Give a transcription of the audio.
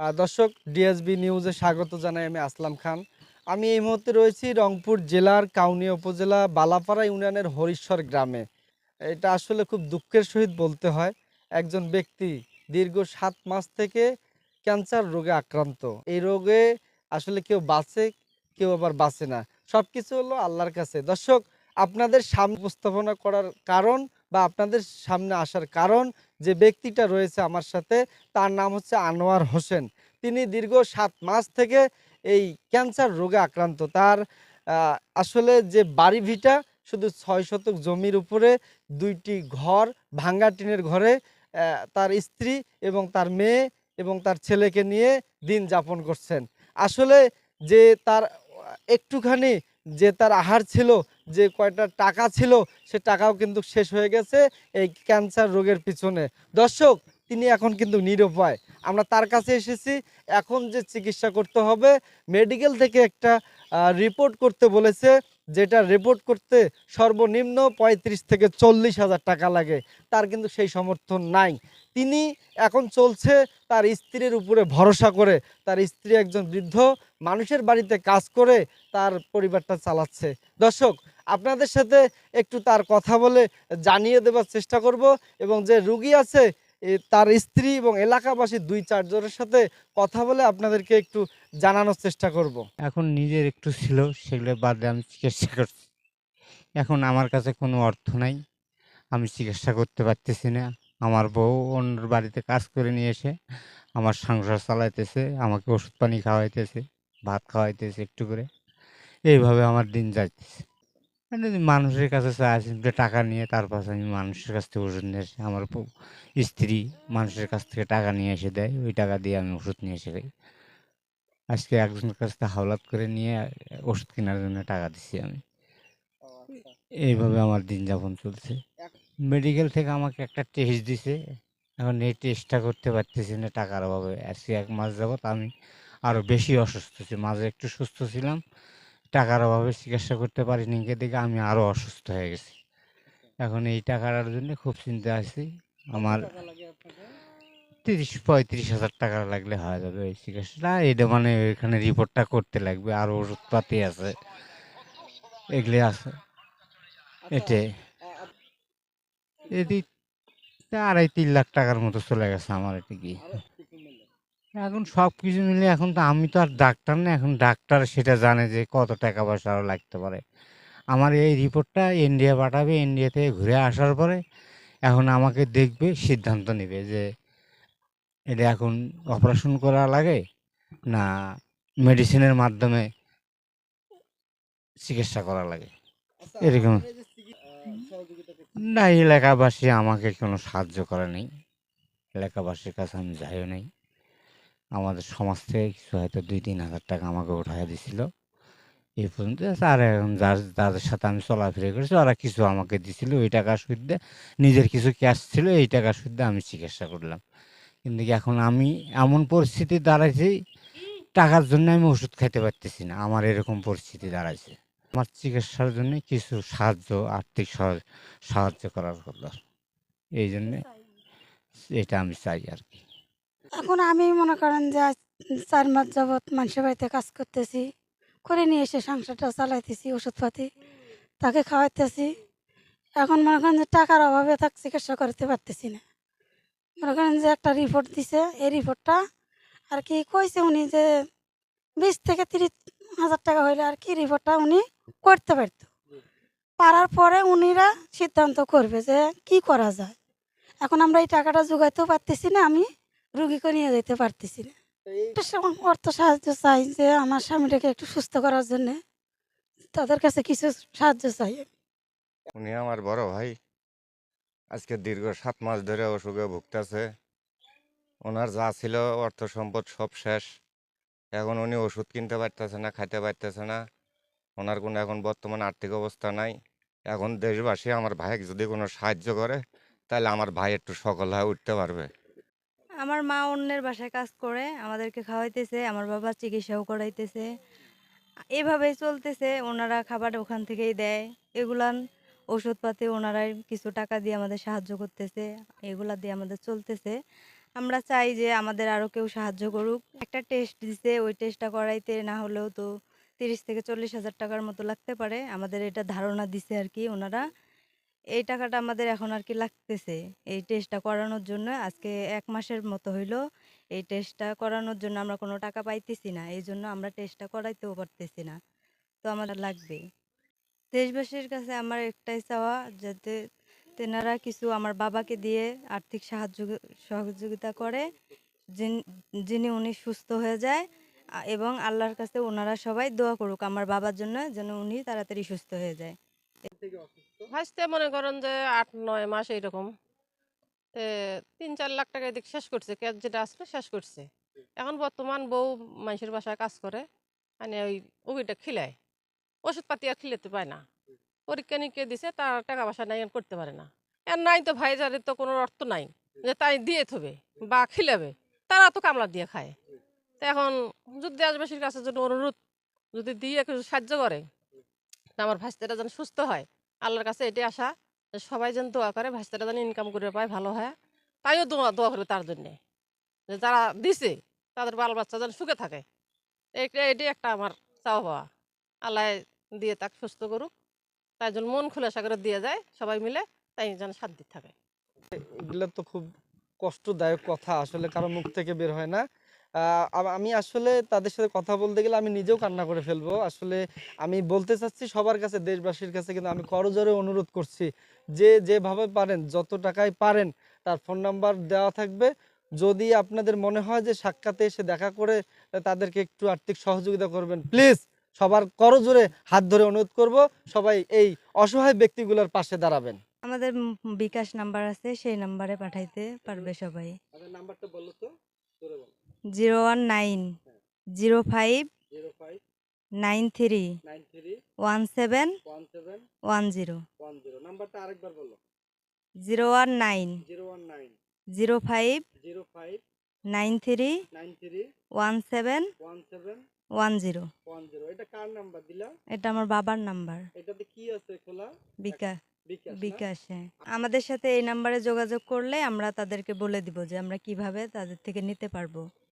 দর্শক ডিএসবি নিউজে স্বাগত জানাই আমি আসলাম খান। আমি এই মুহূর্তে রয়েছি রংপুর জেলার কাউনিয়া উপজেলা বালাপাড়া ইউনিয়নের হরিশ্বর গ্রামে। এটা আসলে খুব দুঃখের সহিত বলতে হয়, একজন ব্যক্তি দীর্ঘ সাত মাস থেকে ক্যান্সার রোগে আক্রান্ত। এই রোগে আসলে কেউ বাঁচে, কেউ আবার বাঁচে না। সব কিছু হলো আল্লাহর কাছে। দর্শক, আপনাদের সামনে উপস্থাপনা করার কারণ বা আপনাদের সামনে আসার কারণ যে ব্যক্তিটা রয়েছে আমার সাথে, তার নাম হচ্ছে আনোয়ার হোসেন। তিনি দীর্ঘ সাত মাস থেকে এই ক্যান্সার রোগে আক্রান্ত। তার আসলে যে বাড়ি ভিটা, শুধু ছয় শতক জমির উপরে দুইটি ঘর, ভাঙ্গা টিনের ঘরে তার স্ত্রী এবং তার মেয়ে এবং তার ছেলেকে নিয়ে দিন যাপন করছেন। আসলে যে তার, একটুখানি যে তার আহার ছিল যে কয়টা টাকা ছিল, সে টাকাও কিন্তু শেষ হয়ে গেছে এই ক্যান্সার রোগের পিছনে। দর্শক, তিনি এখন কিন্তু নিরুপায়। আমরা তার কাছে এসেছি। এখন যে চিকিৎসা করতে হবে মেডিকেল থেকে একটা রিপোর্ট করতে বলেছে, যেটা রিপোর্ট করতে সর্বনিম্ন পঁয়ত্রিশ থেকে চল্লিশ হাজার টাকা লাগে। তার কিন্তু সেই সমর্থন নাই। তিনি এখন চলছে তার স্ত্রীর উপরে ভরসা করে। তার স্ত্রী একজন বৃদ্ধ, মানুষের বাড়িতে কাজ করে তার পরিবারটা চালাচ্ছে। দর্শক আপনাদের সাথে একটু তার কথা বলে জানিয়ে দেবার চেষ্টা করব এবং যে রুগী আছে তার স্ত্রী এবং এলাকাবাসী দুই চারজনের সাথে কথা বলে আপনাদেরকে একটু জানানোর চেষ্টা করব। এখন নিজের একটু ছিল, সেগুলো বাদ আমি চিকিৎসা করছি। এখন আমার কাছে কোনো অর্থ নাই, আমি চিকিৎসা করতে পারতেছি না। আমার বউ অন্যর বাড়িতে কাজ করে নিয়ে এসে আমার সংসার চালাইতেছে, আমাকে ওষুধ পানি খাওয়াইতেছে, ভাত খাওয়াইতেছে একটু করে। এইভাবে আমার দিন যাইতেছে। মানে মানুষের কাছে চাইছি টাকা নিয়ে তার পাশে আমি মানুষের কাছ থেকে ওষুধ নিয়ে এসে আমার স্ত্রী মানুষের কাছ থেকে টাকা নিয়ে এসে দেয় ওই টাকা দিয়ে আমি ওষুধ নিয়ে এসে খাই। আজকে একজনের কাছ থেকে হাওলাত করে নিয়ে ওষুধ কেনার জন্য টাকা দিচ্ছি আমি। এইভাবে আমার দিন যাপন চলছে মেডিকেল থেকে আমাকে একটা টেস্ট দিছে। এখন এই টেস্টটা করতে পারতেছি না টাকার অভাবে। আজকে এক মাস যাবত আমি আরও বেশি অসুস্থ ছিলাম মাঝে একটু সুস্থ ছিলাম। টাকার অভাবে চিকিৎসা করতে পারিনি। দেখে আমি আরও অসুস্থ হয়ে গেছি। এখন এই টাকাটার জন্য খুব চিন্তা আছি। আমার তিরিশ পঁয়ত্রিশ হাজার টাকা লাগলে হয়ে যাবে ওই চিকিৎসাটা এটা মানে এখানে রিপোর্টটা করতে লাগবে। আরও ওষুধপাতি আছে। এগুলি আছে। এটে এদিক আড়াই তিন লাখ টাকার মতো চলে গেছে আমার এটা কি এখন সব কিছু মিলে এখন তো আমি তো আর ডাক্তার না এখন ডাক্তার সেটা জানে যে কত টাকা পয়সা আরও লাগতে পারে। আমার এই রিপোর্টটা ইন্ডিয়া পাঠাবে ইন্ডিয়া থেকে ঘুরে আসার পরে এখন আমাকে দেখবে সিদ্ধান্ত নেবে যে এটা এখন অপারেশন করা লাগে না মেডিসিনের মাধ্যমে চিকিৎসা করা লাগে। এরকম। না এলাকাবাসী আমাকে কোনো সাহায্য করে নেই। এলাকাবাসীর কাছে আমি যাইও নাই। আমাদের সমাজ থেকে কিছু হয়তো দুই তিন হাজার টাকা আমাকে উঠাই দিছিল। এই পর্যন্ত আর এখন যার যাদের সাথে আমি চলাফেরা করেছি ওরা কিছু আমাকে দিছিল। ওই টাকা সুদ্ধে নিজের কিছু ক্যাশ ছিল এই টাকা সুদ্ধে আমি চিকিৎসা করলাম। কিন্তু এখন আমি এমন পরিস্থিতি দাঁড়াইছি টাকার জন্য আমি ওষুধ খাইতে পারতেছি না। আমার এরকম পরিস্থিতি দাঁড়াইছে। আমার চিকিৎসার জন্য কিছু সাহায্য আর্থিক সাহায্য করার কথা এই জন্যে এটা আমি চাই আর কি। এখন আমি মনে করেন যে চার মাস যাবৎ মানুষের বাড়িতে কাজ করতেছি, করে নিয়ে এসে সংসারটা চালাইতেছি, ওষুধপাতি তাকে খাওয়াইতেছি। এখন মনে করেন যে টাকার অভাবে তাকে চিকিৎসা করতে পারতেছি না। মনে করেন যে একটা রিপোর্ট দিছে, এই রিপোর্টটা আর কি কইছে উনি যে বিশ থেকে তিরিশ হাজার টাকা হইলে আর কি রিপোর্টটা উনি করতে পারত। পারার পরে উনিরা সিদ্ধান্ত করবে যে কি করা যায়। এখন আমরা এই টাকাটা জোগাইতেও পারতেছি না আমি রুগীকে নিয়ে যেতে পারতেছি না। অর্থ সাহায্য চাই যে আমার স্বামীটাকে একটু সুস্থ করার জন্যে। তাদের কাছে কিছু সাহায্য চাই উনি আমার বড় ভাই। আজকে দীর্ঘ সাত মাস ধরে অসুখে ভুগতেছে। ওনার যা ছিল অর্থ সম্পদ সব শেষ। এখন উনি ওষুধ কিনতে পারতেছে না খাইতে পারতেছে না। ওনার কোনো এখন বর্তমান আর্থিক অবস্থা নাই। এখন দেশবাসী আমার ভাইকে যদি কোনো সাহায্য করে তাহলে আমার ভাই একটু সকল হয়ে উঠতে পারবে। আমার মা অন্যের বাসায় কাজ করে, আমাদেরকে খাওয়াইতেছে, আমার বাবা চিকিৎসাও করাইতেছে। এভাবেই চলতেছে, ওনারা খাবার ওখান থেকেই দেয়। এগুলান ওষুধপাতি ওনারাই কিছু টাকা দিয়ে আমাদের সাহায্য করতেছে, এগুলা দিয়ে আমাদের চলতেছে। আমরা চাই যে আমাদের আরও কেউ সাহায্য করুক। একটা টেস্ট দিছে, ওই টেস্টটা করাইতে না হলেও তো তিরিশ থেকে চল্লিশ হাজার টাকার মতো লাগতে পারে। আমাদের এটা ধারণা দিছে আর কি ওনারা। এই টাকাটা আমাদের এখন আর কি লাগতেছে। এই টেস্টটা করানোর জন্য আজকে এক মাসের মতো হইল। এই টেস্টটা করানোর জন্য আমরা কোনো টাকা পাইতেছি না। এই জন্য আমরা টেস্টটা করাইতেও পারতেছি না। তো আমার লাগবে। দেশবাসীর কাছে আমার একটাই চাওয়া যাতে তেনারা কিছু আমার বাবাকে দিয়ে আর্থিক সাহায্য, সহযোগিতা করে, যিনি উনি সুস্থ হয়ে যায় এবং আল্লাহর কাছে ওনারা সবাই দোয়া করুক আমার বাবার জন্য যেন উনি তাড়াতাড়ি সুস্থ হয়ে যায়। ভাসতে মনে করেন যে আট নয় মাস এইরকম। তিন চার লাখ টাকা এদিক শেষ করছে ক্যাশ যেটা আসলে শেষ করছে। এখন বর্তমান বউ মানুষের বাসায় কাজ করে মানে ওই ওইটা খিলায়। ওষুধপাতি আর খিলাতে পায় না। পরীক্ষা নিকে দিছে তার টাকা পয়সা নাই করতে পারে না। আর নাই তো ভাই যাদের তো কোনো অর্থ নাই যে তাই দিয়ে থবে বা খিলাবে তারা তো কামলা দিয়ে খায়। তো এখন যদি দেশবাসীর কাছে যদি অনুরোধ যদি দিয়ে কিছু সাহায্য করে তা আমার ভাস্তাটা যেন সুস্থ হয়। আল্লাহর কাছে এটাই আশা সবাই যেন দোয়া করে ভাস্তাটা যেন ইনকাম করে পায়, ভালো হয়। তাইও দোয়া দোয়া করবে তার জন্যে। যারা দিছে, তাদের বাল বাচ্চা যেন সুখে থাকে। এইটা এটাই একটা আমার চাওয়া পাওয়া। আল্লাহ দিয়ে তাকে সুস্থ করুক। তাই জন্য মন খুলে আশা করে দিয়ে যায় সবাই মিলে, তাই যেন শান্তি থাকে। এগুলো তো খুব কষ্টদায়ক কথা আসলে কারও মুখ থেকে বের হয় না। আম- আমি আসলে তাদের সাথে কথা বলতে গেলে আমি নিজেও কান্না করে ফেলব। আসলে আমি বলতে চাচ্ছি সবার কাছে দেশবাসীর কাছে কিন্তু আমি করজোরে অনুরোধ করছি যে যেভাবে পারেন যত টাকায় পারেন তার ফোন নাম্বার দেওয়া থাকবে। যদি আপনাদের মনে হয় যে সাক্ষাতে এসে দেখা করে তাদেরকে একটু আর্থিক সহযোগিতা করবেন প্লিজ সবার করজোরে হাত ধরে অনুরোধ করব সবাই এই অসহায় ব্যক্তিগুলোর পাশে দাঁড়াবেন। আমাদের বিকাশ নাম্বার আছে সেই নাম্বারে পাঠাইতে পারবে সবাই। নাম্বারটা বলল তো zero one nine zero five zero five nine three nine three one seven one seven one zero one zero নাম্বারটা আরেকবার বলো। Zero one nine zero one nine zero five zero five nine three nine three one seven one seven one zero one zero এটা কার number দিলা? এটা আমার বাবার number এটাতে কি আছে খোলা? বিকাশ? বিকাশে। আমাদের সাথে এই নাম্বারে যোগাযোগ করলে আমরা তাদেরকে বলে দিব যে আমরা কীভাবে তাদের থেকে নিতে পারব।